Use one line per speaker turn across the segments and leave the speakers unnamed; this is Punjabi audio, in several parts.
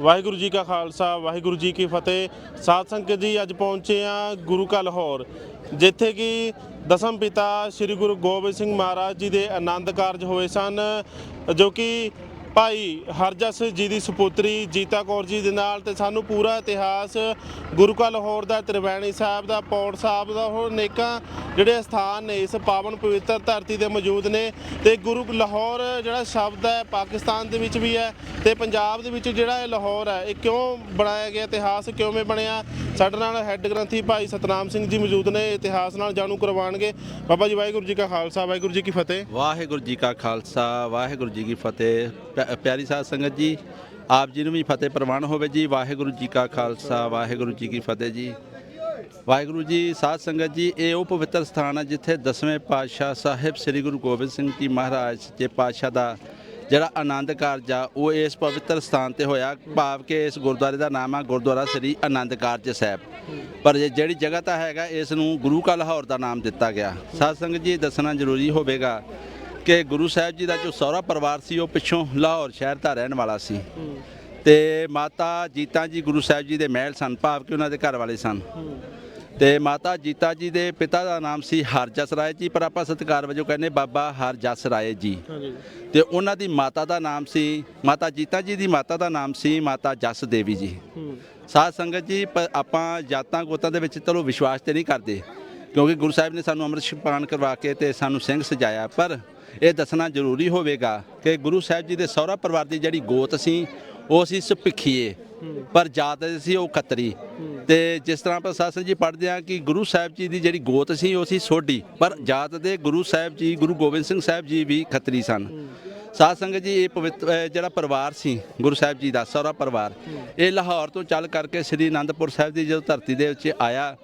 ਵਾਹਿਗੁਰੂ ਜੀ ਕਾ ਖਾਲਸਾ, ਵਾਹਿਗੁਰੂ ਜੀ ਕੀ ਫਤਿਹ। ਸਾਧ ਸੰਗਤ ਜੀ, ਅੱਜ ਪਹੁੰਚੇ ਆ ਗੁਰੂ ਕਾ ਲਾਹੌਰ, ਜਿੱਥੇ ਕਿ ਦਸਮ ਪਿਤਾ ਸ੍ਰੀ ਗੁਰੂ ਗੋਬਿੰਦ ਸਿੰਘ ਮਹਾਰਾਜ ਜੀ ਦੇ ਆਨੰਦ ਕਾਰਜ ਹੋਏ ਸਨ, ਜੋ ਕਿ ਭਾਈ ਹਰਜਸ ਜੀ ਦੀ ਸੁਪੁੱਤਰੀ ਜੀਤਾ ਕੌਰ ਜੀ ਦੇ ਨਾਲ ਤੇ ਸਾਨੂੰ ਪੂਰਾ ਇਤਿਹਾਸ ਗੁਰੂ ਕਾ ਲਾਹੌਰ ਦਾ, ਤ੍ਰਿਵੈਣੀ ਸਾਹਿਬ ਦਾ, ਪੌੜ ਸਾਹਿਬ ਦਾ ਹੋਰ ਨੇਕਾਂ ਜਿਹੜੇ ਸਥਾਨ ਨੇ, ਇਸ ਪਾਵਨ ਪਵਿੱਤਰ ਧਰਤੀ ਤੇ ਮੌਜੂਦ ਨੇ ਤੇ ਗੁਰੂ ਲਾਹੌਰ ਜਿਹੜਾ ਸ਼ਬਦ ਹੈ, ਪਾਕਿਸਤਾਨ ਦੇ ਵਿੱਚ ਵੀ ਹੈ ਤੇ ਪੰਜਾਬ ਦੇ ਵਿੱਚ ਜਿਹੜਾ ਇਹ ਲਾਹੌਰ ਹੈ, ਇਹ ਕਿਉਂ ਬਣਾਇਆ ਗਿਆ, ਇਤਿਹਾਸ ਕਿਵੇਂ ਬਣਿਆ? ਸਾਡੇ ਨਾਲ ਹੈੱਡ ਗ੍ਰੰਥੀ ਭਾਈ ਸਤਨਾਮ ਸਿੰਘ ਜੀ ਮੌਜੂਦ ਨੇ, ਇਤਿਹਾਸ ਨਾਲ ਜਾਣੂ ਕਰਵਾਉਣਗੇ। ਬਾਬਾ ਜੀ, ਵਾਹਿਗੁਰੂ ਜੀ ਕਾ ਖਾਲਸਾ, ਵਾਹਿਗੁਰੂ ਜੀ ਕੀ ਫਤਿਹ।
ਵਾਹਿਗੁਰੂ ਜੀ ਕਾ ਖਾਲਸਾ, ਵਾਹਿਗੁਰੂ ਜੀ ਕੀ ਫਤਿਹ। ਪਿਆਰੀ ਸਾਧ ਸੰਗਤ ਜੀ, ਆਪ ਜੀ ਨੂੰ ਵੀ ਫਤਿਹ ਪ੍ਰਵਾਨ ਹੋਵੇ ਜੀ। ਵਾਹਿਗੁਰੂ ਜੀ ਕਾ ਖਾਲਸਾ, ਵਾਹਿਗੁਰੂ ਜੀ ਕੀ ਫਤਿਹ ਜੀ। ਵਾਹਿਗੁਰੂ ਜੀ, ਸਾਧ ਸੰਗਤ ਜੀ, ਇਹ ਉਹ ਪਵਿੱਤਰ ਸਥਾਨ ਹੈ ਜਿੱਥੇ ਦਸਵੇਂ ਪਾਤਸ਼ਾਹ ਸਾਹਿਬ ਸ੍ਰੀ ਗੁਰੂ ਗੋਬਿੰਦ ਸਿੰਘ ਜੀ ਮਹਾਰਾਜ ਜੇ ਪਾਤਸ਼ਾਹ ਦਾ ਜਿਹੜਾ ਆਨੰਦ ਕਾਰਜ ਆ, ਉਹ ਇਸ ਪਵਿੱਤਰ ਸਥਾਨ ਤੇ ਹੋਇਆ। ਭਾਵ ਕਿ ਇਸ ਗੁਰਦੁਆਰੇ ਦਾ ਨਾਮ ਆ ਗੁਰਦੁਆਰਾ ਸ੍ਰੀ ਆਨੰਦ ਕਾਰਜ ਸਾਹਿਬ। ਪਰ ਜਿਹੜੀ ਜਗ੍ਹਾ ਤਾਂ ਹੈਗਾ, ਇਸ ਨੂੰ ਗੁਰੂ ਕਾ ਲਾਹੌਰ ਦਾ ਨਾਮ ਦਿੱਤਾ ਗਿਆ। ਸਾਧ ਸੰਗਤ ਜੀ, ਦੱਸਣਾ ਜ਼ਰੂਰੀ ਹੋਵੇਗਾ ਕਿ ਗੁਰੂ ਸਾਹਿਬ ਜੀ ਦਾ ਜੋ ਸਹੁਰਾ ਪਰਿਵਾਰ ਸੀ ਉਹ ਪਿੱਛੋਂ ਲਾਹੌਰ ਸ਼ਹਿਰ ਦਾ ਰਹਿਣ ਵਾਲਾ ਸੀ। ਤੇ ਮਾਤਾ ਜੀਤਾ ਜੀ ਗੁਰੂ ਸਾਹਿਬ ਜੀ ਦੇ ਮਹਿਲ ਸਨ ਭਾਵ ਕਿ ਉਹਨਾਂ ਦੇ ਘਰ ਵਾਲੇ ਸਨ। ਤੇ ਮਾਤਾ ਜੀਤਾ ਜੀ ਦੇ ਪਿਤਾ ਦਾ ਨਾਮ ਸੀ ਹਰਜਸ ਰਾਏ ਜੀ ਪਰ ਆਪਾਂ ਸਤਿਕਾਰ ਵਜੋਂ ਕਹਿੰਦੇ ਬਾਬਾ ਹਰਜਸ ਰਾਏ ਜੀ ਤੇ ਉਹਨਾਂ ਦੀ ਮਾਤਾ ਦਾ ਨਾਮ ਸੀ ਮਾਤਾ ਜੀਤਾ ਜੀ ਦੀ ਮਾਤਾ ਦਾ ਨਾਮ ਸੀ ਮਾਤਾ ਜਸ ਦੇਵੀ ਜੀ। ਸਾਧ ਸੰਗਤ ਜੀ ਆਪਾਂ ਜਾਤਾਂ ਗੋਤਾਂ ਦੇ ਵਿੱਚ ਚਲੋ ਵਿਸ਼ਵਾਸ ਤੇ ਨਹੀਂ ਕਰਦੇ। ਕਿਉਂਕਿ ਗੁਰੂ ਸਾਹਿਬ ਨੇ ਸਾਨੂੰ ਅੰਮ੍ਰਿਤ ਛਪਾਨ ਕਰਵਾ ਕੇ ਤੇ ਸਾਨੂੰ ਸਿੰਘ ਸਜਾਇਆ, ਪਰ ਇਹ ਦੱਸਣਾ ਜ਼ਰੂਰੀ ਹੋਵੇਗਾ ਕਿ ਗੁਰੂ ਸਾਹਿਬ ਜੀ ਦੇ ਸਹੁਰਾ ਪਰਿਵਾਰ ਦੀ ਜਿਹੜੀ ਗੋਤ ਸੀ, ਉਹ ਸੀ ਸੁਪਿੱਖੀਏ ਪਰ ਜਾਤ ਸੀ ਉਹ ਖੱਤਰੀ। ਤੇ ਜਿਸ ਤਰ੍ਹਾਂ ਆਪਾਂ ਸਾਧ ਸੰਗਤ ਜੀ ਪੜ੍ਹਦੇ ਆ ਕਿ ਗੁਰੂ ਸਾਹਿਬ ਜੀ ਦੀ ਜਿਹੜੀ ਗੋਤ ਸੀ, ਉਹ ਸੀ ਸੋਢੀ, ਪਰ ਜਾਤ ਦੇ ਗੁਰੂ ਸਾਹਿਬ ਜੀ, ਗੁਰੂ ਗੋਬਿੰਦ ਸਿੰਘ ਸਾਹਿਬ ਜੀ ਵੀ ਖੱਤਰੀ ਸਨ। ਸਾਧ ਸੰਗਤ ਜੀ, ਇਹ ਪਵਿੱਤਰ ਜਿਹੜਾ ਪਰਿਵਾਰ ਸੀ, ਗੁਰੂ ਸਾਹਿਬ ਜੀ ਦਾ ਸਹੁਰਾ ਪਰਿਵਾਰ, ਇਹ ਲਾਹੌਰ ਤੋਂ ਚੱਲ ਕਰਕੇ ਸ੍ਰੀ ਅਨੰਦਪੁਰ ਸਾਹਿਬ ਦੀ ਜਦੋਂ ਧਰਤੀ ਦੇ ਵਿੱਚ ਆਇਆ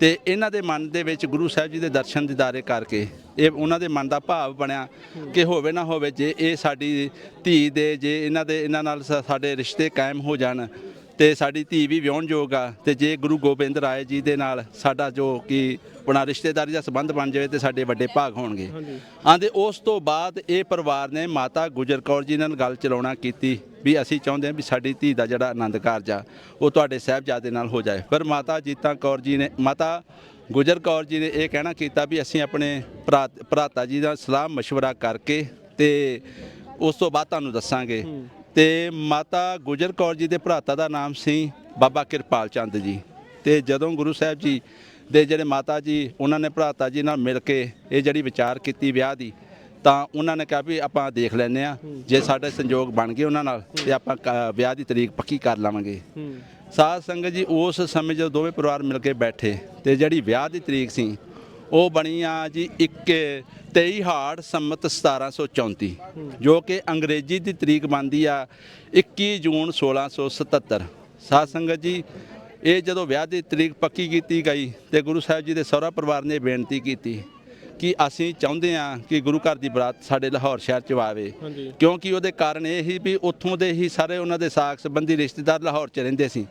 ਤੇ ਇਹਨਾਂ ਦੇ ਮਨ ਦੇ ਵਿੱਚ ਗੁਰੂ ਸਾਹਿਬ ਜੀ ਦੇ ਦਰਸ਼ਨ ਦਿਦਾਰੇ ਕਰਕੇ ਇਹ ਉਹਨਾਂ ਦੇ ਮਨ ਦਾ ਭਾਵ ਬਣਿਆ ਕਿ ਹੋਵੇ ਨਾ ਹੋਵੇ ਜੇ ਇਹ ਸਾਡੀ ਧੀ ਦੇ ਜੇ ਇਹਨਾਂ ਦੇ ਇਹਨਾਂ ਨਾਲ ਸਾਡੇ ਰਿਸ਼ਤੇ ਕਾਇਮ ਹੋ ਜਾਣ ਤੇ ਸਾਡੀ ਧੀ ਵੀ ਵਿਆਹੁਣਯੋਗ ਆ ਤੇ ਜੇ ਗੁਰੂ ਗੋਬਿੰਦ ਰਾਏ ਜੀ ਦੇ ਨਾਲ ਸਾਡਾ ਜੋ ਕਿ ਆਪਣਾ ਰਿਸ਼ਤੇਦਾਰੀ ਦਾ ਸੰਬੰਧ ਬਣ ਜਾਵੇ ਤੇ ਸਾਡੇ ਵੱਡੇ ਭਾਗ ਹੋਣਗੇ। ਆਂਦੇ ਉਸ ਤੋਂ ਬਾਅਦ ਇਹ ਪਰਿਵਾਰ ਨੇ ਮਾਤਾ ਗੁਜਰ ਕੌਰ ਜੀ ਨਾਲ ਗੱਲ ਚਲਾਉਣਾ ਕੀਤੀ ਵੀ ਅਸੀਂ ਚਾਹੁੰਦੇ ਹਾਂ ਵੀ ਸਾਡੀ ਧੀ ਦਾ ਜਿਹੜਾ ਆਨੰਦ ਕਾਰਜ ਆ ਉਹ ਤੁਹਾਡੇ ਸਾਹਿਬਜ਼ਾਦੇ ਨਾਲ ਹੋ ਜਾਏ ਪਰ ਮਾਤਾ ਜੀਤਾ ਕੌਰ ਜੀ ਨੇ ਮਾਤਾ ਗੁਜਰ ਕੌਰ ਜੀ ਨੇ ਇਹ ਕਹਿਣਾ ਕੀਤਾ ਵੀ ਅਸੀਂ ਆਪਣੇ ਭਰਾ ਭਰਾਤਾ ਜੀ ਦਾ ਸਲਾਹ مشورہ ਕਰਕੇ ਤੇ ਉਸ ਤੋਂ ਬਾਅਦ ਤੁਹਾਨੂੰ ਦੱਸਾਂਗੇ ਤੇ ਮਾਤਾ ਗੁਜਰ ਕੌਰ ਜੀ ਦੇ ਭਰਾਤਾ ਦਾ ਨਾਮ ਸੀ ਬਾਬਾ ਕਿਰਪਾਲ ਚੰਦ ਜੀ ਤੇ ਜਦੋਂ ਗੁਰੂ ਸਾਹਿਬ ਜੀ ਦੇ ਜਿਹੜੇ ਮਾਤਾ ਜੀ ਉਹਨਾਂ ਨੇ ਭਰਾਤਾ ਜੀ ਨਾਲ ਮਿਲ ਕੇ ਇਹ ਜਿਹੜੀ ਵਿਚਾਰ ਕੀਤੀ ਵਿਆਹ ਦੀ ਤਾਂ ਉਹਨਾਂ ਨੇ ਕਿਹਾ ਵੀ ਆਪਾਂ ਦੇਖ ਲੈਨੇ ਆ ਜੇ ਸਾਡੇ ਸੰਜੋਗ ਬਣ ਗਏ ਉਹਨਾਂ ਨਾਲ ਤੇ ਆਪਾਂ ਕ- ਵਿਆਹ ਦੀ ਤਰੀਕ ਪੱਕੀ ਕਰ ਲਵਾਂਗੇ। ਸਾਧ ਸੰਗਤ ਜੀ ਉਸ ਸਮੇਂ ਜਦੋਂ ਦੋਵੇਂ ਪਰਿਵਾਰ ਮਿਲ ਕੇ ਬੈਠੇ ਤੇ ਜਿਹੜੀ ਵਿਆਹ ਦੀ ਤਰੀਕ ਸੀ ਉਹ ਬਣੀ ਆ ਜੀ 1 23 ਹਾੜ ਸੰਮਤ 1734 ਜੋ ਕਿ ਅੰਗਰੇਜ਼ੀ ਦੀ ਤਰੀਕ ਬਣਦੀ ਆ 21 ਜੂਨ 1677 ਸਾਧ ਸੰਗਤ ਜੀ ਇਹ ਜਦੋਂ ਵਿਆਹ ਦੀ ਤਰੀਕ ਪੱਕੀ ਕੀਤੀ ਗਈ ਤੇ ਗੁਰੂ ਸਾਹਿਬ ਜੀ ਦੇ ਸਹੁਰਾ ਪਰਿਵਾਰ ਨੇ ਬੇਨਤੀ ਕੀਤੀ ਕਿ ਅਸੀਂ ਚਾਹੁੰਦੇ ਹਾਂ ਕਿ ਗੁਰੂ ਘਰ ਦੀ ਬਰਾਤ ਸਾਡੇ ਲਾਹੌਰ ਸ਼ਹਿਰ ਚ ਆਵੇ। ਕਿਉਂਕਿ ਉਹਦੇ ਕਾਰਨ ਇਹ ਹੀ ਵੀ ਉੱਥੋਂ ਦੇ ਹੀ ਸਾਰੇ ਉਹਨਾਂ ਦੇ ਸਾਖ ਸੰਬੰਧੀ ਰਿਸ਼ਤੇਦਾਰ ਲਾਹੌਰ 'ਚ ਰਹਿੰਦੇ ਸੀ।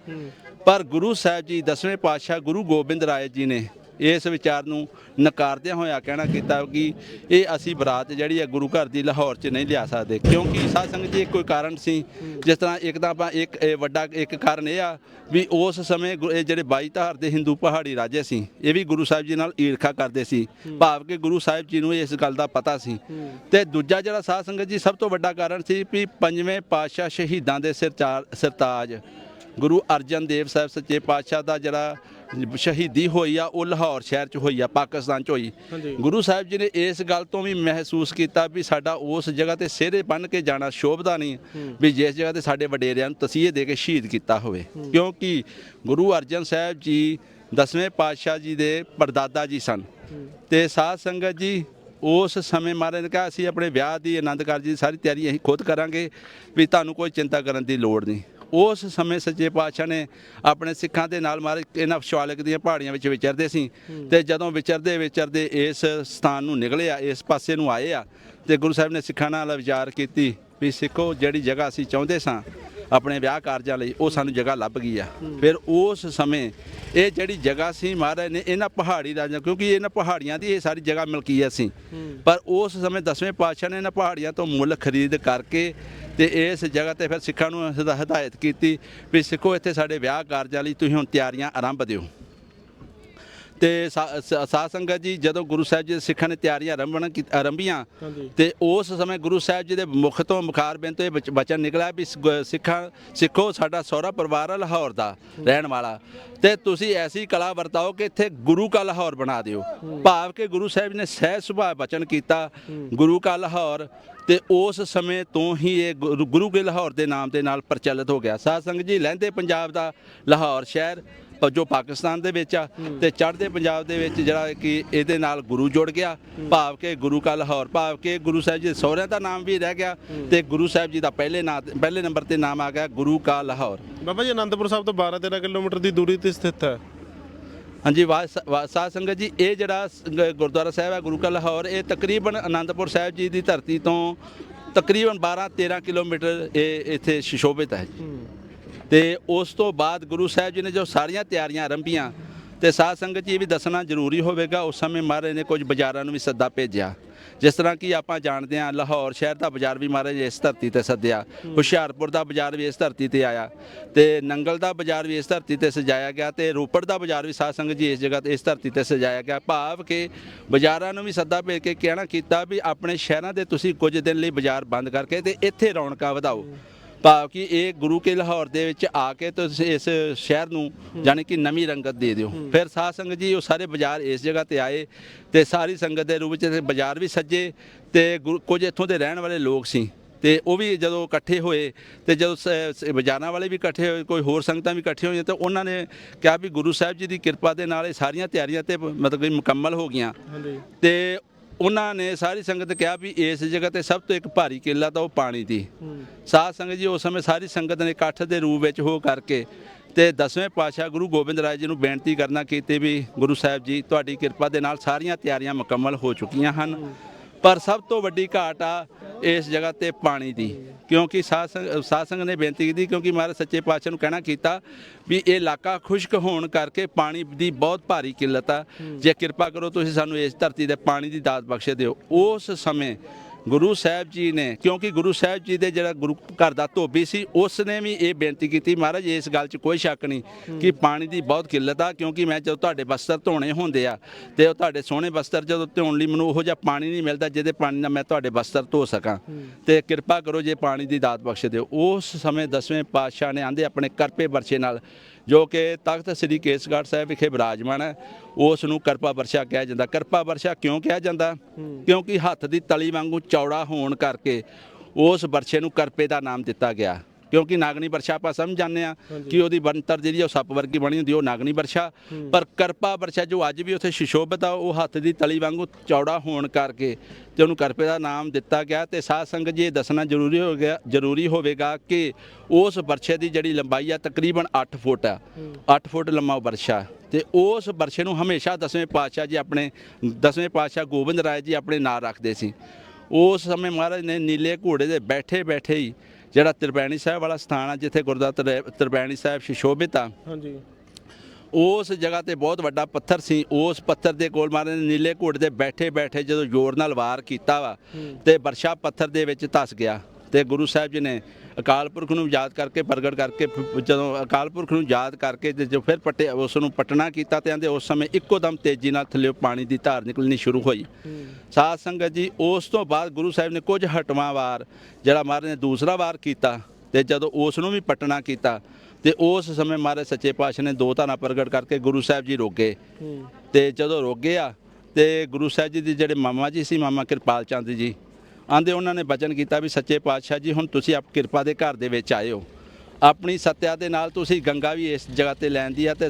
ਪਰ ਗੁਰੂ ਸਾਹਿਬ ਜੀ ਦਸਵੇਂ ਪਾਤਸ਼ਾਹ ਗੁਰੂ ਗੋਬਿੰਦ ਰਾਏ ਜੀ ਨੇ ਇਸ ਵਿਚਾਰ ਨੂੰ ਨਕਾਰਦਿਆਂ ਹੋਇਆ ਕਹਿਣਾ ਕੀਤਾ ਕਿ ਇਹ ਅਸੀਂ ਬਰਾਤ ਜਿਹੜੀ ਹੈ ਗੁਰੂ ਘਰ ਦੀ ਲਾਹੌਰ 'ਚ ਨਹੀਂ ਲਿਆ ਸਕਦੇ। ਕਿਉਂਕਿ ਸਾਧ ਸੰਗਤ ਜੀ ਕੋਈ ਕਾਰਨ ਸੀ। ਜਿਸ ਤਰ੍ਹਾਂ ਇੱਕ ਤਾਂ ਆਪਾਂ ਇੱਕ ਵੱਡਾ ਇੱਕ ਕਾਰਨ ਇਹ ਆ ਵੀ ਉਸ ਸਮੇਂ ਗੁ- ਇਹ ਜਿਹੜੇ ਬਾਈ ਧਾਰ ਦੇ ਹਿੰਦੂ ਪਹਾੜੀ ਰਾਜੇ ਸੀ, ਇਹ ਵੀ ਗੁਰੂ ਸਾਹਿਬ ਜੀ ਨਾਲ ਈਰਖਾ ਕਰਦੇ ਸੀ। ਭਾਵ ਕਿ ਗੁਰੂ ਸਾਹਿਬ ਜੀ ਨੂੰ ਇਸ ਗੱਲ ਦਾ ਪਤਾ ਸੀ। ਤੇ ਦੂਜਾ ਜਿਹੜਾ ਸਾਧ ਸੰਗਤ ਜੀ ਸਭ ਤੋਂ ਵੱਡਾ ਕਾਰਨ ਸੀ ਵੀ ਪੰਜਵੇਂ ਪਾਤਸ਼ਾਹ ਸ਼ਹੀਦਾਂ ਦੇ ਸਿਰਚਾਰ ਸਰਤਾਜ। ਗੁਰੂ ਅਰਜਨ ਦੇਵ ਸਾਹਿਬ ਸੱਚੇ ਪਾਤਸ਼ਾਹ ਦਾ ਜਿਹੜਾ ਸ਼ਹੀਦੀ ਹੋਈ ਆ ਉਹ ਲਾਹੌਰ ਸ਼ਹਿਰ 'ਚ ਹੋਈ ਆ ਪਾਕਿਸਤਾਨ 'ਚ ਹੋਈ। ਗੁਰੂ ਸਾਹਿਬ ਜੀ ਨੇ ਇਸ ਗੱਲ ਤੋਂ ਵੀ ਮਹਿਸੂਸ ਕੀਤਾ ਵੀ ਸਾਡਾ ਉਸ ਜਗ੍ਹਾ ਤੇ ਸਿਹਰੇ ਬੰਨ ਕੇ ਜਾਣਾ ਸ਼ੋਭਦਾ ਨਹੀਂ ਵੀ ਜਿਸ ਜਗ੍ਹਾ ਤੇ ਸਾਡੇ ਵਡੇਰਿਆਂ ਨੂੰ ਤਸੀਹੇ ਦੇ ਕੇ ਸ਼ਹੀਦ ਕੀਤਾ ਹੋਵੇ। ਕਿਉਂਕਿ ਗੁਰੂ ਅਰਜਨ ਸਾਹਿਬ ਜੀ ਦਸਵੇਂ ਪਾਤਸ਼ਾਹ ਜੀ ਦੇ ਪਰਦਾਦਾ ਜੀ ਸਨ। ਤੇ ਸਾਧ ਸੰਗਤ ਜੀ ਉਸ ਸਮੇਂ ਮਹਾਰਾਜ ਨੇ ਕਿਹਾ ਅਸੀਂ ਆਪਣੇ ਵਿਆਹ ਦੀ ਆਨੰਦ ਕਾਰਜ ਦੀ ਸਾਰੀ ਤਿਆਰੀ ਅਸੀਂ ਖੁਦ ਕਰਾਂਗੇ ਵੀ ਤੁਹਾਨੂੰ ਕੋਈ ਚਿੰਤਾ ਕਰਨ ਦੀ ਲੋੜ ਨਹੀਂ। ਉਸ ਸਮੇਂ ਸੱਚੇ ਪਾਤਸ਼ਾਹ ਨੇ ਆਪਣੇ ਸਿੱਖਾਂ ਦੇ ਨਾਲ ਮਹਾਰਾਜ ਇਹਨਾਂ ਸ਼ਿਵਾਲਿਕ ਦੀਆਂ ਪਹਾੜੀਆਂ ਵਿੱਚ ਵਿਚਰਦੇ ਸੀ। ਤੇ ਜਦੋਂ ਵਿਚਰਦੇ ਵਿਚਰਦੇ ਇਸ ਸਥਾਨ ਨੂੰ ਨਿਕਲੇ ਆ ਇਸ ਪਾਸੇ ਨੂੰ ਆਏ ਆ ਤੇ ਗੁਰੂ ਸਾਹਿਬ ਨੇ ਸਿੱਖਾਂ ਨਾਲ ਵਿਚਾਰ ਕੀਤੀ ਵੀ ਸਿੱਖੋ ਜਿਹੜੀ ਜਗ੍ਹਾ ਅਸੀਂ ਚਾਹੁੰਦੇ ਸਾਂ ਆਪਣੇ ਵਿਆਹ ਕਾਰਜਾਂ ਲਈ ਉਹ ਸਾਨੂੰ ਜਗ੍ਹਾ ਲੱਭ ਗਈ ਆ। ਫਿਰ ਉਸ ਸਮੇਂ ਇਹ ਜਿਹੜੀ ਜਗ੍ਹਾ ਸੀ ਮਹਾਰਾਜ ਨੇ, ਇਹਨਾਂ ਪਹਾੜੀ ਰਾਜਾਂ, ਕਿਉਂਕਿ ਇਹਨਾਂ ਪਹਾੜੀਆਂ ਦੀ ਇਹ ਸਾਰੀ ਜਗ੍ਹਾ ਮਲਕੀਅਤ ਸੀ ਪਰ ਉਸ ਸਮੇਂ ਦਸਵੇਂ ਪਾਤਸ਼ਾਹ ਨੇ ਇਹਨਾਂ ਪਹਾੜੀਆਂ ਤੋਂ ਮੁੱਲ ਖਰੀਦ ਕਰਕੇ ਤੇ ਇਸ ਜਗ੍ਹਾ ਤੇ ਫਿਰ ਸਿੱਖਾਂ ਨੂੰ ਹਦਾਇਤ ਕੀਤੀ ਵੀ ਸਿੱਖੋ, ਇੱਥੇ ਸਾਡੇ ਵਿਆਹ ਕਾਰਜਾਂ ਲਈ ਤੁਸੀਂ ਹੁਣ ਤਿਆਰੀਆਂ ਆਰੰਭ ਦਿਓ। ਤੇ ਸਾਧ ਸੰਗਤ ਜੀ ਜਦੋਂ ਗੁਰੂ ਸਾਹਿਬ ਜੀ ਦੇ ਸਿੱਖਾਂ ਨੇ ਤਿਆਰੀਆਂ ਆਰੰਭਣ ਆਰੰਭੀਆਂ ਤੇ ਉਸ ਸਮੇਂ ਗੁਰੂ ਸਾਹਿਬ ਜੀ ਦੇ ਮੁਖ ਤੋਂ ਮੁਖਾਰਬਿੰਦ ਤੋਂ ਇਹ ਬਚ- ਬਚਨ ਨਿਕਲਿਆ ਵੀ ਸਿੱਖਾਂ ਸਿੱਖੋ ਸਾਡਾ ਸਹੁਰਾ ਪਰਿਵਾਰ ਆ ਲਾਹੌਰ ਦਾ ਰਹਿਣ ਵਾਲਾ। ਤੇ ਤੁਸੀਂ ਐਸੀ ਕਲਾ ਵਰਤਾਓ ਕਿ ਇੱਥੇ ਗੁਰੂ ਕਾ ਲਾਹੌਰ ਬਣਾ ਦਿਓ। ਭਾਵ ਕਿ ਗੁਰੂ ਸਾਹਿਬ ਨੇ ਸਹਿ ਸੁਭਾਅ ਬਚਨ ਕੀਤਾ ਗੁਰੂ ਕਾ ਲਾਹੌਰ ਤੇ ਉਸ ਸਮੇਂ ਤੋਂ ਹੀ ਇਹ ਗੁਰੂ ਕੇ ਲਾਹੌਰ ਦੇ ਨਾਮ ਦੇ ਨਾਲ ਪ੍ਰਚਲਿਤ ਹੋ ਗਿਆ। ਸਾਧ ਸੰਗਤ ਜੀ ਲਹਿੰਦੇ ਪੰਜਾਬ ਦਾ ਲਾਹੌਰ ਸ਼ਹਿਰ ਜੋ ਪਾਕਿਸਤਾਨ ਦੇ ਵਿੱਚ ਆ ਤੇ ਚੜ੍ਹਦੇ ਪੰਜਾਬ ਦੇ ਵਿੱਚ ਜਿਹੜਾ ਕਿ ਇਹਦੇ ਨਾਲ ਗੁਰੂ ਜੁੜ ਗਿਆ ਭਾਵ ਕਿ ਗੁਰੂ ਕਾ ਲਾਹੌਰ ਭਾਵ ਕਿ ਗੁਰੂ ਸਾਹਿਬ ਜੀ ਦੇ ਸਹੁਰਿਆਂ ਦਾ ਨਾਮ ਵੀ ਰਹਿ ਗਿਆ ਤੇ ਗੁਰੂ ਸਾਹਿਬ ਜੀ ਦਾ ਪਹਿਲੇ ਨਾਂ ਪਹਿਲੇ ਨੰਬਰ ਤੇ ਨਾਮ ਆ ਗਿਆ ਗੁਰੂ ਕਾ ਲਾਹੌਰ।
ਬਾਬਾ ਜੀ ਅਨੰਦਪੁਰ ਸਾਹਿਬ ਤੋਂ 12 13 ਕਿਲੋਮੀਟਰ ਦੀ ਦੂਰੀ ਤੇ ਸਥਿਤ ਹੈ।
ਹਾਂਜੀ ਸਾਧ ਸੰਗਤ ਜੀ ਇਹ ਜਿਹੜਾ ਗੁਰਦੁਆਰਾ ਸਾਹਿਬ ਹੈ ਗੁਰੂ ਕਾ ਲਾਹੌਰ ਇਹ ਤਕਰੀਬਨ ਆਨੰਦਪੁਰ ਸਾਹਿਬ ਜੀ ਦੀ ਧਰਤੀ ਤੋਂ ਤਕਰੀਬਨ 12 13 ਕਿਲੋਮੀਟਰ ਇਹ ਇੱਥੇ ਸ਼ਿਸ਼ੋਭਿਤ ਹੈ ਜੀ। ਤੇ ਉਸ ਤੋਂ ਬਾਅਦ ਗੁਰੂ ਸਾਹਿਬ ਜੀ ਨੇ ਜੋ ਸਾਰੀਆਂ ਤਿਆਰੀਆਂ ਆਰੰਭੀਆਂ ਤੇ ਸਾਧ ਸੰਗਤ ਜੀ ਇਹ ਵੀ ਦੱਸਣਾ ਜ਼ਰੂਰੀ ਹੋਵੇਗਾ, ਉਸ ਸਮੇਂ ਮਹਾਰਾਜ ਨੇ ਕੁਝ ਬਾਜ਼ਾਰਾਂ ਨੂੰ ਵੀ ਸੱਦਾ ਭੇਜਿਆ। ਜਿਸ ਤਰ੍ਹਾਂ ਕਿ ਆਪਾਂ ਜਾਣਦੇ ਹਾਂ, ਲਾਹੌਰ ਸ਼ਹਿਰ ਦਾ ਬਾਜ਼ਾਰ ਵੀ ਮਹਾਰਾਜ ਇਸ ਧਰਤੀ ਤੇ ਸੱਦਿਆ, ਹੁਸ਼ਿਆਰਪੁਰ ਦਾ ਬਾਜ਼ਾਰ ਵੀ ਇਸ ਧਰਤੀ ਤੇ ਆਇਆ ਤੇ ਨੰਗਲ ਦਾ ਬਾਜ਼ਾਰ ਵੀ ਇਸ ਧਰਤੀ ਤੇ ਸਜਾਇਆ ਗਿਆ ਤੇ ਰੋਪੜ ਦਾ ਬਾਜ਼ਾਰ ਵੀ ਸਾਧ ਸੰਗਤ ਜੀ ਇਸ ਜਗ੍ਹਾ ਤੇ ਇਸ ਧਰਤੀ ਤੇ ਸਜਾਇਆ ਗਿਆ। ਭਾਵ ਕਿ ਬਾਜ਼ਾਰਾਂ ਨੂੰ ਵੀ ਸੱਦਾ ਭੇਜ ਕੇ ਕਹਿਣਾ ਕੀਤਾ ਵੀ ਆਪਣੇ ਸ਼ਹਿਰਾਂ ਦੇ ਤੁਸੀਂ ਕੁਝ ਦਿਨ ਲਈ ਬਾਜ਼ਾਰ ਬੰਦ ਕਰਕੇ ਤੇ ਇੱਥੇ ਰੌਣਕਾਂ ਵਧਾਓ। ਭਾਵ ਕਿ ਇਹ ਗੁਰੂ ਕੇ ਲਾਹੌਰ ਦੇ ਵਿੱਚ ਆ ਕੇ ਤੁਸੀਂ ਇਸ ਸ਼ਹਿਰ ਨੂੰ ਯਾਨੀ ਕਿ ਨਵੀਂ ਰੰਗਤ ਦੇ ਦਿਓ। ਫਿਰ ਸਾਧ ਸੰਗਤ ਜੀ ਉਹ ਸਾਰੇ ਬਾਜ਼ਾਰ ਇਸ ਜਗ੍ਹਾ ਤੇ ਆਏ ਤੇ ਸਾਰੀ ਸੰਗਤ ਦੇ ਰੂਪ ਵਿੱਚ ਬਾਜ਼ਾਰ ਵੀ ਸੱਜੇ ਤੇ ਕੁਝ ਇੱਥੋਂ ਦੇ ਰਹਿਣ ਵਾਲੇ ਲੋਕ ਸੀ ਤੇ ਉਹ ਵੀ ਜਦੋਂ ਇਕੱਠੇ ਹੋਏ ਤੇ ਜਦੋਂ ਬਾਜ਼ਾਰਾਂ ਵਾਲੇ ਵੀ ਇਕੱਠੇ ਹੋਏ ਕੋਈ ਹੋਰ ਸੰਗਤਾਂ ਵੀ ਇਕੱਠੇ ਹੋਈਆਂ ਤੇ ਉਹਨਾਂ ਨੇ ਕਿਹਾ ਵੀ ਗੁਰੂ ਸਾਹਿਬ ਜੀ ਦੀ ਕਿਰਪਾ ਦੇ ਨਾਲ ਇਹ ਸਾਰੀਆਂ ਤਿਆਰੀਆਂ ਤੇ ਮਤਲਬ ਕਿ ਮੁਕੰਮਲ ਹੋ ਗਈਆਂ। ਤੇ ਉਹਨਾਂ ਨੇ ਸਾਰੀ ਸੰਗਤ ਕਿਹਾ ਵੀ ਇਸ ਜਗ੍ਹਾ ਤੇ ਸਭ ਤੋਂ ਇੱਕ ਭਾਰੀ ਕਿੱਲਾ ਤਾਂ ਉਹ ਪਾਣੀ ਦੀ। ਸਾਧ ਸੰਗਤ ਜੀ ਉਸ ਸਮੇਂ ਸਾਰੀ ਸੰਗਤ ਨੇ ਇਕੱਠ ਦੇ ਰੂਪ ਵਿੱਚ ਹੋ ਕਰਕੇ ਤੇ ਦਸਵੇਂ ਪਾਤਸ਼ਾਹ ਗੁਰੂ ਗੋਬਿੰਦ ਰਾਏ ਜੀ ਨੂੰ ਬੇਨਤੀ ਕਰਨਾ ਕੀਤੀ ਵੀ ਗੁਰੂ ਸਾਹਿਬ ਜੀ ਤੁਹਾਡੀ ਕਿਰਪਾ ਦੇ ਨਾਲ ਸਾਰੀਆਂ ਤਿਆਰੀਆਂ ਮੁਕੰਮਲ ਹੋ ਚੁੱਕੀਆਂ ਹਨ। ਪਰ ਸਭ ਤੋਂ ਵੱਡੀ ਘਾਟ ਆ ਇਸ ਜਗ੍ਹਾ ਤੇ ਪਾਣੀ ਦੀ ਕਿਉਂਕਿ ਸਾਧ ਸੰਗ- ਨੇ ਬੇਨਤੀ ਕੀਤੀ ਕਿਉਂਕਿ ਮਹਾਰਾਜ ਸੱਚੇ ਪਾਤਸ਼ਾਹ ਨੂੰ ਕਹਿਣਾ ਕੀਤਾ ਵੀ ਇਹ ਇਲਾਕਾ ਖੁਸ਼ਕ ਹੋਣ ਕਰਕੇ ਪਾਣੀ ਦੀ ਬਹੁਤ ਭਾਰੀ ਕਿੱਲਤ ਆ। ਜੇ ਕਿਰਪਾ ਕਰੋ ਤੁਸੀਂ ਸਾਨੂੰ ਇਸ ਧਰਤੀ ਤੇ ਪਾਣੀ ਦੀ ਦਾਤ ਬਖਸ਼ੇ ਦਿਓ। ਉਸ ਸਮੇਂ ਗੁਰੂ ਸਾਹਿਬ ਜੀ ਨੇ, ਕਿਉਂਕਿ ਗੁਰੂ ਸਾਹਿਬ ਜੀ ਦੇ ਜਿਹੜਾ ਗੁਰੂ ਘਰ ਦਾ ਧੋਬੀ ਸੀ ਉਸ ਨੇ ਵੀ ਇਹ ਬੇਨਤੀ ਕੀਤੀ, ਮਹਾਰਾਜ, ਇਸ ਗੱਲ 'ਚ ਕੋਈ ਸ਼ੱਕ ਨਹੀਂ ਕਿ ਪਾਣੀ ਦੀ ਬਹੁਤ ਕਿੱਲਤ ਆ, ਕਿਉਂਕਿ ਮੈਂ ਜਦੋਂ ਤੁਹਾਡੇ ਬਸਤਰ ਧੋਣੇ ਹੁੰਦੇ ਆ ਤੇ ਉਹ ਤੁਹਾਡੇ ਸੋਹਣੇ ਬਸਤਰ ਜਦੋਂ ਧੋਣ ਲਈ ਮੈਨੂੰ ਉਹੋ ਜਿਹਾ ਪਾਣੀ ਨਹੀਂ ਮਿਲਦਾ ਜਿਹਦੇ ਪਾਣੀ ਨਾਲ ਮੈਂ ਤੁਹਾਡੇ ਬਸਤਰ ਧੋ ਸਕਾਂ। ਤੇ ਕਿਰਪਾ ਕਰੋ ਜੇ ਪਾਣੀ ਦੀ ਦਾਤ ਬਖਸ਼ ਦਿਓ। ਉਸ ਸਮੇਂ ਦਸਵੇਂ ਪਾਤਸ਼ਾਹ ਨੇ ਆਂਦੇ ਆਪਣੇ ਕਰਪੇ ਵਰਸ਼ੇ ਨਾਲ ਜੋ ਕਿ ਤਖਤ ਸ੍ਰੀ ਕੇਸਗੜ੍ਹ ਸਾਹਿਬ ਵਿਖੇ ਵਿਰਾਜਮਾਨ ਹੈ ਉਸ ਨੂੰ ਕਰਪਾ ਵਰਸ਼ਾ ਕਿਹਾ ਜਾਂਦਾ। ਕਰਪਾ ਵਰਸ਼ਾ ਕਿਉਂ ਕਿਹਾ ਜਾਂਦਾ? ਕਿਉਂਕਿ ਹੱਥ ਦੀ ਤਲੀ ਵਾਂਗੂ ਚੌੜਾ ਹੋਣ ਕਰਕੇ ਉਸ ਵਰਸ਼ੇ ਨੂੰ ਕਰਪੇ ਦਾ ਨਾਮ ਦਿੱਤਾ ਗਿਆ। ਕਿਉਂਕਿ ਨਾਗਣੀ ਵਰਸ਼ਾ ਆਪਾਂ ਸਮਝ ਜਾਂਦੇ ਆ ਕਿ ਉਹਦੀ ਬਣਤਰ ਜਿਹੜੀ ਉਹ ਸੱਪ ਵਰਗੀ ਬਣੀ ਹੁੰਦੀ ਉਹ ਨਾਗਣੀ ਵਰਸ਼ਾ। ਪਰ ਕਰਪਾ ਵਰਸ਼ਾ ਜੋ ਅੱਜ ਵੀ ਉੱਥੇ ਸ਼ਿਸ਼ੋਭਿਤ ਆ ਉਹ ਹੱਥ ਦੀ ਤਲੀ ਵਾਂਗੂ ਚੌੜਾ ਹੋਣ ਕਰਕੇ ਤੇ ਉਹਨੂੰ ਕਰਪੇ ਦਾ ਨਾਮ ਦਿੱਤਾ ਗਿਆ ਤੇ ਸਾਧ ਸੰਗਤ ਜੀ ਇਹ ਦੱਸਣਾ ਜ਼ਰੂਰੀ ਹੋ ਗਿਆ ਜ਼ਰੂਰੀ ਹੋਵੇਗਾ ਕਿ ਉਸ ਵਰਸ਼ੇ ਦੀ ਜਿਹੜੀ ਲੰਬਾਈ ਆ ਤਕਰੀਬਨ 8 ਫੁੱਟ ਆ। 8 ਫੁੱਟ ਲੰਮਾ ਵਰਸ਼ਾ। ਤੇ ਉਸ ਵਰਸ਼ੇ ਨੂੰ ਹਮੇਸ਼ਾ ਦਸਵੇਂ ਪਾਤਸ਼ਾਹ ਜੀ ਆਪਣੇ ਦਸਵੇਂ ਪਾਤਸ਼ਾਹ ਗੋਬਿੰਦ ਰਾਏ ਜੀ ਆਪਣੇ ਨਾਲ ਰੱਖਦੇ ਸੀ। ਉਸ ਸਮੇਂ ਮਹਾਰਾਜ ਨੇ ਨੀਲੇ ਘੋੜੇ ਦੇ ਬੈਠੇ ਬੈਠੇ ਹੀ ਜਿਹੜਾ ਤ੍ਰਿਪੈਣੀ ਸਾਹਿਬ ਵਾਲਾ ਸਥਾਨ ਆ ਜਿੱਥੇ ਗੁਰਦੁਆਰਾ ਤ੍ਰਿ- ਤ੍ਰਿਪੈਣੀ ਸਾਹਿਬ ਸ਼ਿਸ਼ੋਭਿਤ ਆ
ਹਾਂਜੀ।
ਉਸ ਜਗ੍ਹਾ ਤੇ ਬਹੁਤ ਵੱਡਾ ਪੱਥਰ ਸੀ। ਉਸ ਪੱਥਰ ਦੇ ਕੋਲ ਮਹਾਰਾਜ ਨੇ ਨੀਲੇ ਘੋੜੇ ਤੇ ਬੈਠੇ ਬੈਠੇ ਜਦੋਂ ਜ਼ੋਰ ਨਾਲ ਵਾਰ ਕੀਤਾ ਵਾ ਤੇ ਵਰਸ਼ਾ ਪੱਥਰ ਦੇ ਵਿੱਚ ਧਸ ਗਿਆ। ਤੇ ਗੁਰੂ ਸਾਹਿਬ ਜੀ ਨੇ ਅਕਾਲ ਪੁਰਖ ਨੂੰ ਯਾਦ ਕਰਕੇ ਪ੍ਰਗਟ ਕਰਕੇ ਜਦੋਂ ਅਕਾਲ ਪੁਰਖ ਨੂੰ ਯਾਦ ਕਰਕੇ ਤੇ ਜੋ ਫਿਰ ਪੱਟੇ ਉਸ ਨੂੰ ਪਟਣਾ ਕੀਤਾ ਤੇ ਆਂਦੇ ਉਸ ਸਮੇਂ ਇੱਕੋ ਦਮ ਤੇਜ਼ੀ ਨਾਲ ਥੱਲੇ ਪਾਣੀ ਦੀ ਧਾਰ ਨਿਕਲਣੀ ਸ਼ੁਰੂ ਹੋਈ। ਸਾਧ ਸੰਗਤ ਜੀ ਉਸ ਤੋਂ ਬਾਅਦ ਗੁਰੂ ਸਾਹਿਬ ਨੇ ਕੁਝ ਹਟਵਾਂ ਵਾਰ ਜਿਹੜਾ ਮਹਾਰਾਜ ਨੇ ਦੂਸਰਾ ਵਾਰ ਕੀਤਾ ਤੇ ਜਦੋਂ ਉਸ ਨੂੰ ਵੀ ਪਟਣਾ ਕੀਤਾ ਤੇ ਉਸ ਸਮੇਂ ਮਹਾਰਾਜ ਸੱਚੇ ਪਾਤਸ਼ਾਹ ਨੇ ਦੋ ਧਾਰਾਂ ਪ੍ਰਗਟ ਕਰਕੇ ਗੁਰੂ ਸਾਹਿਬ ਜੀ ਰੋਕੇ ਤੇ ਜਦੋਂ ਰੁਕ ਗਿਆ ਤੇ ਗੁਰੂ ਸਾਹਿਬ ਜੀ ਦੇ ਜਿਹੜੇ ਮਾਮਾ ਜੀ ਸੀ ਮਾਮਾ ਕਿਰਪਾਲ ਚੰਦ ਜੀ ਆਂਦੇ ਉਹਨਾਂ ਨੇ ਬਚਨ ਕੀਤਾ ਵੀ ਸੱਚੇ ਪਾਤਸ਼ਾਹ ਜੀ ਹੁਣ ਤੁਸੀਂ ਆਪ ਕਿਰਪਾ ਦੇ ਘਰ ਦੇ ਵਿੱਚ ਆਏ ਹੋ ਆਪਣੀ ਸੱਤਿਆ ਦੇ ਨਾਲ ਤੁਸੀਂ ਗੰਗਾ ਵੀ ਇਸ ਜਗ੍ਹਾ ਤੇ ਲੈਂਦੀ ਆ ਤੇ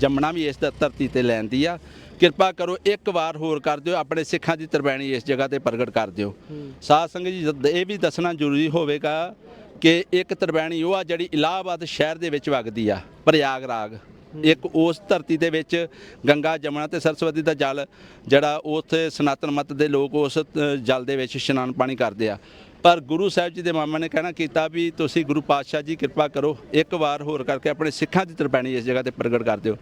ਜਮਨਾ ਵੀ ਇਸ ਧਰਤੀ ਤੇ ਲੈਂਦੀ ਆ। ਕਿਰਪਾ ਕਰੋ ਇੱਕ ਵਾਰ ਹੋਰ ਕਰ ਦਿਓ ਆਪਣੇ ਸਿੱਖਾਂ ਦੀ ਤਰਬੈਣੀ ਇਸ ਜਗ੍ਹਾ ਤੇ ਪ੍ਰਗਟ ਕਰ ਦਿਓ। ਸਾਧ ਸੰਗਤ ਜੀ ਇਹ ਵੀ ਦੱਸਣਾ ਜ਼ਰੂਰੀ ਹੋਵੇਗਾ ਕਿ ਇੱਕ ਤਰਬੈਣੀ ਉਹ ਆ ਜਿਹੜੀ ਇਲਾਹਾਬਾਦ ਸ਼ਹਿਰ ਦੇ ਵਿੱਚ ਵਗਦੀ ਆ ਪ੍ਰਯਾਗਰਾਗ ਇੱਕ ਉਸ ਧਰਤੀ ਦੇ ਵਿੱਚ ਗੰਗਾ ਜਮਨਾ ਤੇ ਸਰਸਵਤੀ ਦਾ ਜਲ ਜਿਹੜਾ ਉੱਥੇ ਸਨਾਤਨ ਮਤ ਦੇ ਲੋਕ ਉਸ ਜਲ ਦੇ ਵਿੱਚ ਇਸ਼ਨਾਨ ਪਾਣੀ ਕਰਦੇ ਆ। ਪਰ ਗੁਰੂ ਸਾਹਿਬ ਜੀ ਦੇ ਮਾਮਾ ਨੇ ਕਹਿਣਾ ਕੀਤਾ ਵੀ ਤੁਸੀਂ ਗੁਰੂ ਪਾਤਸ਼ਾਹ ਜੀ ਕਿਰਪਾ ਕਰੋ ਇੱਕ ਵਾਰ ਹੋਰ ਕਰਕੇ ਆਪਣੇ ਸਿੱਖਾਂ ਦੀ ਤਰਪੈਣੀ ਇਸ ਜਗ੍ਹਾ ਤੇ ਪ੍ਰਗਟ ਕਰ ਦਿਓ।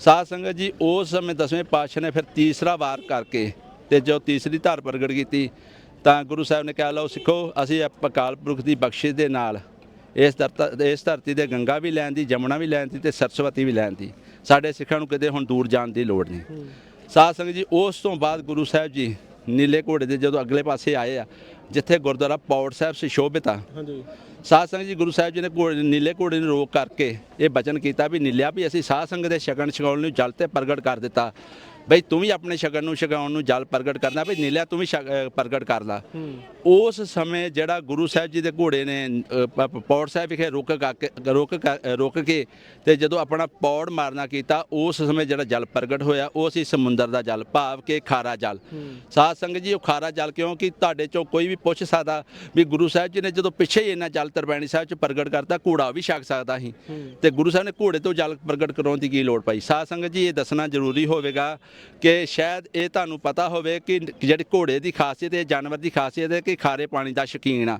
ਸਾਧ ਸੰਗਤ ਜੀ ਉਸ ਸਮੇਂ ਦਸਵੇਂ ਪਾਤਸ਼ਾਹ ਨੇ ਫਿਰ ਤੀਸਰਾ ਵਾਰ ਕਰਕੇ ਤੇ ਜੋ ਤੀਸਰੀ ਧਾਰ ਪ੍ਰਗਟ ਕੀਤੀ ਤਾਂ ਗੁਰੂ ਸਾਹਿਬ ਨੇ ਕਿਹਾ ਲਓ ਸਿੱਖੋ ਅਸੀਂ ਅਕਾਲ ਪੁਰਖ ਦੀ ਬਖਸ਼ਿਸ਼ ਦੇ ਨਾਲ ਇਸ ਧਰਤ ਇਸ ਧਰਤੀ ਤੇ ਗੰਗਾ ਵੀ ਲੈਣ ਦੀ ਜਮਨਾ ਵੀ ਲੈਣ ਦੀ ਤੇ ਸਰਸਵਤੀ ਵੀ ਲੈਣ ਦੀ। ਸਾਡੇ ਸਿੱਖਾਂ ਨੂੰ ਕਿਤੇ ਹੁਣ ਦੂਰ ਜਾਣ ਦੀ ਲੋੜ ਨਹੀਂ। ਸਾਧ ਸੰਗਤ ਜੀ ਉਸ ਤੋਂ ਬਾਅਦ ਗੁਰੂ ਸਾਹਿਬ ਜੀ ਨੀਲੇ ਘੋੜੇ ਦੇ ਜਦੋਂ ਅਗਲੇ ਪਾਸੇ ਆਏ ਆ ਜਿੱਥੇ ਗੁਰਦੁਆਰਾ ਪੌੜ ਸਾਹਿਬ ਸੁਸ਼ੋਭਿਤ ਆ।
ਹਾਂਜੀ।
ਸਾਧ ਸੰਗਤ ਜੀ ਗੁਰੂ ਸਾਹਿਬ ਜੀ ਨੇ ਘੋੜੇ ਨੀਲੇ ਘੋੜੇ ਨੂੰ ਰੋਕ ਕਰਕੇ ਇਹ ਬਚਨ ਕੀਤਾ ਵੀ ਨੀਲਿਆ ਵੀ ਅਸੀਂ ਸਾਧ ਸੰਗਤ ਦੇ ਸ਼ਗਨ ਛਕਾਉਣ ਨੂੰ ਜਲ ਤੇ ਪ੍ਰਗਟ ਕਰ ਦਿੱਤਾ। ਬਈ ਤੂੰ ਵੀ ਆਪਣੇ ਸ਼ਗਨ ਨੂੰ ਛਕਾਉਣ ਨੂੰ ਜਲ ਪ੍ਰਗਟ ਕਰਨਾ ਬਈ ਨੀਲਿਆ ਤੂੰ ਵੀ ਪ੍ਰਗਟ ਕਰ ਲਾ। ਉਸ ਸਮੇਂ ਜਿਹੜਾ ਗੁਰੂ ਸਾਹਿਬ ਜੀ ਦੇ ਘੋੜੇ ਨੇ ਪੌੜ ਸਾਹਿਬ ਵਿਖੇ ਰੁਕ ਕੇ ਰੁਕ ਰੁਕ ਕੇ ਤੇ ਜਦੋਂ ਆਪਣਾ ਪੌੜ ਮਾਰਨਾ ਕੀਤਾ ਉਸ ਸਮੇਂ ਜਿਹੜਾ ਜਲ ਪ੍ਰਗਟ ਹੋਇਆ ਉਹ ਸੀ ਸਮੁੰਦਰ ਦਾ ਜਲ ਭਾਵ ਕਿ ਖਾਰਾ ਜਲ। ਸਾਧ ਸੰਗਤ ਜੀ ਉਹ ਖਾਰਾ ਜਲ ਕਿਉਂਕਿ ਤੁਹਾਡੇ ਚੋਂ ਕੋਈ ਵੀ ਪੁੱਛ ਸਕਦਾ ਵੀ ਗੁਰੂ ਸਾਹਿਬ ਜੀ ਨੇ ਜਦੋਂ ਪਿੱਛੇ ਹੀ ਇੰਨਾ ਜਲ ਤਰਪੈਣੀ ਸਾਹਿਬ ਚ ਪ੍ਰਗਟ ਕਰਤਾ ਘੋੜਾ ਵੀ ਛਕ ਸਕਦਾ ਸੀ। ਤੇ ਗੁਰੂ ਸਾਹਿਬ ਨੇ ਘੋੜੇ ਤੋਂ ਜਲ ਪ੍ਰਗਟ ਕਰਾਉਣ ਦੀ ਕੀ ਲੋੜ ਪਈ? ਸਾਧ ਸੰਗਤ ਜੀ ਇਹ ਦੱਸਣਾ ਜ਼ਰੂਰੀ ਹੋਵੇਗਾ ਕਿ ਸ਼ਾਇਦ ਇਹ ਤੁਹਾਨੂੰ ਪਤਾ ਹੋਵੇ ਕਿ ਜਿਹੜੀ ਘੋੜੇ ਦੀ ਖਾਸੀਅਤ ਹੈ ਜਾਨਵਰ ਦੀ ਖਾਸੀਅਤ ਹੈ ਕਿ ਖਾਰੇ ਪਾਣੀ ਦਾ ਸ਼ੌਕੀਨ ਆ।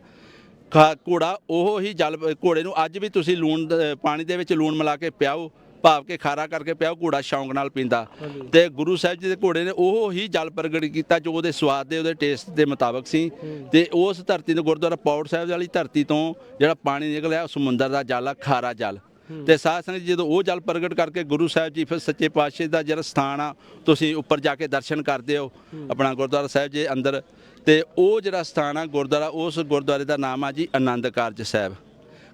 ਘੋੜਾ ਉਹ ਹੀ ਜਲ ਘੋੜੇ ਨੂੰ ਅੱਜ ਵੀ ਤੁਸੀਂ ਲੂਣ ਪਾਣੀ ਦੇ ਵਿੱਚ ਲੂਣ ਮਿਲਾ ਕੇ ਪਿਆਓ ਭਾਵ ਕੇ ਖਾਰਾ ਕਰਕੇ ਪਿਆਓ ਘੋੜਾ ਸ਼ੌਂਕ ਨਾਲ ਪੀਂਦਾ। ਤੇ ਗੁਰੂ ਸਾਹਿਬ ਜੀ ਦੇ ਘੋੜੇ ਨੇ ਉਹ ਹੀ ਜਲ ਪ੍ਰਗਟ ਕੀਤਾ ਜੋ ਉਹਦੇ ਸਵਾਦ ਦੇ ਉਹਦੇ ਟੇਸਟ ਦੇ ਮੁਤਾਬਕ ਸੀ। ਤੇ ਉਸ ਧਰਤੀ ਤੋਂ ਗੁਰਦੁਆਰਾ ਪੌੜ ਸਾਹਿਬ ਵਾਲੀ ਧਰਤੀ ਤੋਂ ਜਿਹੜਾ ਪਾਣੀ ਨਿਕਲਿਆ ਉਹ ਸਮੁੰਦਰ ਦਾ ਜਲ ਆ ਖਾਰਾ ਜਲ। ਤੇ ਸਾਧ ਸੰਗਤ ਜੀ ਜਦੋਂ ਉਹ ਜਲ ਪ੍ਰਗਟ ਕਰਕੇ ਗੁਰੂ ਸਾਹਿਬ ਜੀ ਫਿਰ ਸੱਚੇ ਪਾਤਸ਼ਾਹ ਦਾ ਜਿਹੜਾ ਸਥਾਨ ਆ ਤੁਸੀਂ ਉੱਪਰ ਜਾ ਕੇ ਦਰਸ਼ਨ ਕਰਦੇ ਹੋ ਆਪਣਾ ਗੁਰਦੁਆਰਾ ਸਾਹਿਬ ਜੀ ਅੰਦਰ। ਤੇ ਉਹ ਜਿਹੜਾ ਸਥਾਨ ਆ ਗੁਰਦੁਆਰਾ ਉਸ ਗੁਰਦੁਆਰੇ ਦਾ ਨਾਮ ਆ ਜੀ ਆਨੰਦ ਕਾਰਜ ਸਾਹਿਬ।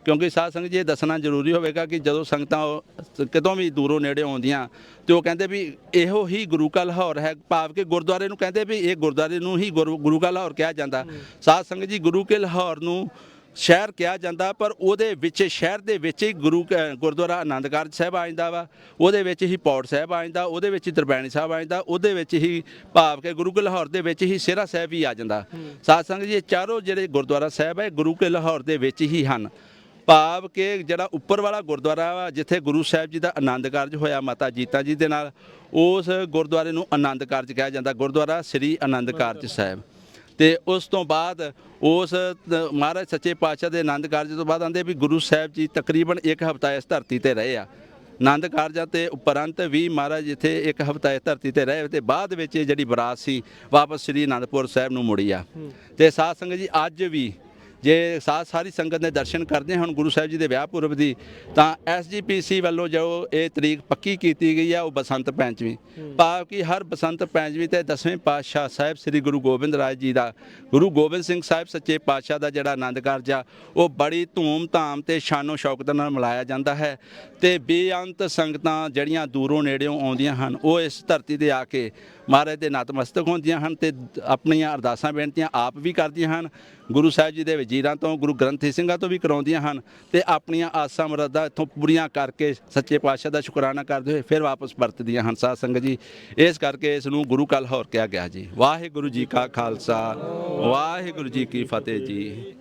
ਕਿਉਂਕਿ ਸਾਧ ਸੰਗਤ ਜੀ ਇਹ ਦੱਸਣਾ ਜ਼ਰੂਰੀ ਹੋਵੇਗਾ ਕਿ ਜਦੋਂ ਸੰਗਤਾਂ ਉਹ ਕਿਤੋਂ ਵੀ ਦੂਰੋਂ ਨੇੜੇ ਆਉਂਦੀਆਂ ਤੇ ਉਹ ਕਹਿੰਦੇ ਵੀ ਇਹੋ ਹੀ ਗੁਰੂ ਕਾ ਲਾਹੌਰ ਹੈ ਭਾਵ ਕਿ ਗੁਰਦੁਆਰੇ ਨੂੰ ਕਹਿੰਦੇ ਵੀ ਇਹ ਗੁਰਦੁਆਰੇ ਨੂੰ ਹੀ ਗੁਰੂ ਗੁਰੂ ਕਾ ਲਾਹੌਰ ਕਿਹਾ ਜਾਂਦਾ। ਸਾਧ ਸੰਗਤ ਜੀ ਗੁਰੂ ਕੇ ਲਾਹੌਰ ਨੂੰ ਸ਼ਹਿਰ ਕਿਹਾ ਜਾਂਦਾ ਪਰ ਉਹਦੇ ਵਿੱਚ ਸ਼ਹਿਰ ਦੇ ਵਿੱਚ ਹੀ ਗੁਰੂ ਗੁਰਦੁਆਰਾ ਆਨੰਦ ਕਾਰਜ ਸਾਹਿਬ ਆ ਜਾਂਦਾ ਵਾ। ਉਹਦੇ ਵਿੱਚ ਹੀ ਪੌੜ ਸਾਹਿਬ ਆ ਜਾਂਦਾ ਉਹਦੇ ਵਿੱਚ ਹੀ ਦਰਬੈਣੀ ਸਾਹਿਬ ਆ ਜਾਂਦਾ ਉਹਦੇ ਵਿੱਚ ਹੀ ਭਾਵ ਕਿ ਗੁਰੂ ਕੇ ਲਾਹੌਰ ਦੇ ਵਿੱਚ ਹੀ ਸਿਹਰਾ ਸਾਹਿਬ ਵੀ ਆ ਜਾਂਦਾ। ਸਾਧ ਸੰਗਤ ਜੀ ਇਹ ਚਾਰੋਂ ਜਿਹੜੇ ਗੁਰਦੁਆਰਾ ਸਾਹਿਬ ਹੈ ਗੁਰੂ ਕੇ ਲਾਹੌਰ ਦੇ ਵਿੱਚ ਹੀ ਹਨ। ਭਾਵ ਕਿ ਜਿਹੜਾ ਉੱਪਰ ਵਾਲਾ ਗੁਰਦੁਆਰਾ ਵਾ ਜਿੱਥੇ ਗੁਰੂ ਸਾਹਿਬ ਜੀ ਦਾ ਆਨੰਦ ਕਾਰਜ ਹੋਇਆ ਮਾਤਾ ਜੀਤਾ ਜੀ ਦੇ ਨਾਲ ਉਸ ਗੁਰਦੁਆਰੇ ਨੂੰ ਆਨੰਦ ਕਾਰਜ ਕਿਹਾ ਜਾਂਦਾ। ਗੁਰਦੁਆਰਾ ਸ੍ਰੀ ਆਨੰਦ ਕਾਰਜ ਸਾਹਿਬ। ਤੇ ਉਸ ਤੋਂ ਬਾਅਦ ਉਸ ਮਹਾਰਾਜ ਸੱਚੇ ਪਾਤਸ਼ਾਹ ਦੇ ਆਨੰਦ ਕਾਰਜ ਤੋਂ ਬਾਅਦ ਆਂਦੇ ਵੀ ਗੁਰੂ ਸਾਹਿਬ ਜੀ ਤਕਰੀਬਨ ਇੱਕ ਹਫ਼ਤਾ ਇਸ ਧਰਤੀ ਤੇ ਰਹੇ ਆ। ਆਨੰਦ ਕਾਰਜਾਂ ਤੇ ਉਪਰੰਤ ਵੀ ਮਹਾਰਾਜ ਇੱਥੇ ਇੱਕ ਹਫ਼ਤਾ ਇਸ ਧਰਤੀ ਤੇ ਰਹੇ ਤੇ ਬਾਅਦ ਵਿੱਚ ਜਿਹੜੀ ਬਰਾਤ ਸੀ ਵਾਪਸ ਸ੍ਰੀ ਅਨੰਦਪੁਰ ਸਾਹਿਬ ਨੂੰ ਮੁੜੀ ਆ। ਤੇ ਸਾਧ ਸੰਗਤ ਜੀ ਅੱਜ ਵੀ ਜੇ ਸਾਧ ਸਾਰੀ ਸੰਗਤ ਦੇ ਦਰਸ਼ਨ ਕਰਦੇ ਹੁਣ ਗੁਰੂ ਸਾਹਿਬ ਜੀ ਦੇ ਵਿਆਹ ਪੁਰਬ ਦੀ ਤਾਂ ਐਸਜੀਪੀਸੀ ਵੱਲੋਂ ਜੋ ਇਹ ਤਰੀਕ ਪੱਕੀ ਕੀਤੀ ਗਈ ਆ ਉਹ ਬਸੰਤ ਪੰਚਮੀ ਭਾਵ ਕਿ ਹਰ ਬਸੰਤ ਪੰਚਮੀ ਤੇ ਦਸਵੇਂ ਪਾਤਸ਼ਾਹ ਸਾਹਿਬ ਸ੍ਰੀ ਗੁਰੂ ਗੋਬਿੰਦ ਰਾਜ ਜੀ ਦਾ ਗੁਰੂ ਗੋਬਿੰਦ ਸਿੰਘ ਸਾਹਿਬ ਸੱਚੇ ਪਾਤਸ਼ਾਹ ਦਾ ਜਿਹੜਾ ਆਨੰਦ ਕਾਰਜ ਆ ਉਹ ਬੜੀ ਧੂਮ-ਧਾਮ ਤੇ ਸ਼ਾਨੋ ਸ਼ੌਕਤ ਨਾਲ ਮਨਾਇਆ ਜਾਂਦਾ ਹੈ ਤੇ ਬੇਅੰਤ ਸੰਗਤਾਂ ਜਿਹੜੀਆਂ ਦੂਰੋਂ ਨੇੜਿਓਂ ਆਉਂਦੀਆਂ ਹਨ ਉਹ ਇਸ ਧਰਤੀ ਤੇ ਆ ਕੇ ਮਹਾਰਾਜ ਦੇ ਨਤਮਸਤਕ ਹੁੰਦੀਆਂ ਹਨ ਤੇ ਆਪਣੀਆਂ ਅਰਦਾਸਾਂ, ਬੇਨਤੀਆਂ ਆਪ ਵੀ ਕਰਦੀਆਂ ਹਨ। ਗੁਰੂ ਸਾਹਿਬ ਜੀ ਦੇ ਵਜ਼ੀਰਾਂ ਤੋਂ, ਗੁਰੂ ਗ੍ਰੰਥੀ ਸਿੰਘਾਂ ਤੋਂ ਵੀ ਕਰਾਉਂਦੀਆਂ ਹਨ ਤੇ ਆਪਣੀਆਂ ਆਸਾਂ ਮੁਰਾਦਾਂ ਇੱਥੋਂ ਪੂਰੀਆਂ ਕਰਕੇ ਸੱਚੇ ਪਾਤਸ਼ਾਹ ਦਾ ਸ਼ੁਕਰਾਨਾ ਕਰਦੇ ਹੋਏ ਫਿਰ ਵਾਪਸ ਪਰਤਦੀਆਂ ਹਨ। ਸਾਧ ਸੰਗਤ ਜੀ, ਇਸ ਕਰਕੇ ਇਸ ਨੂੰ ਗੁਰੂ ਕਲ ਹੋਰ ਕਿਹਾ ਗਿਆ ਜੀ। ਵਾਹਿਗੁਰੂ ਜੀ ਕਾ ਖਾਲਸਾ, ਵਾਹਿਗੁਰੂ ਜੀ ਕੀ ਫਤਿਹ ਜੀ।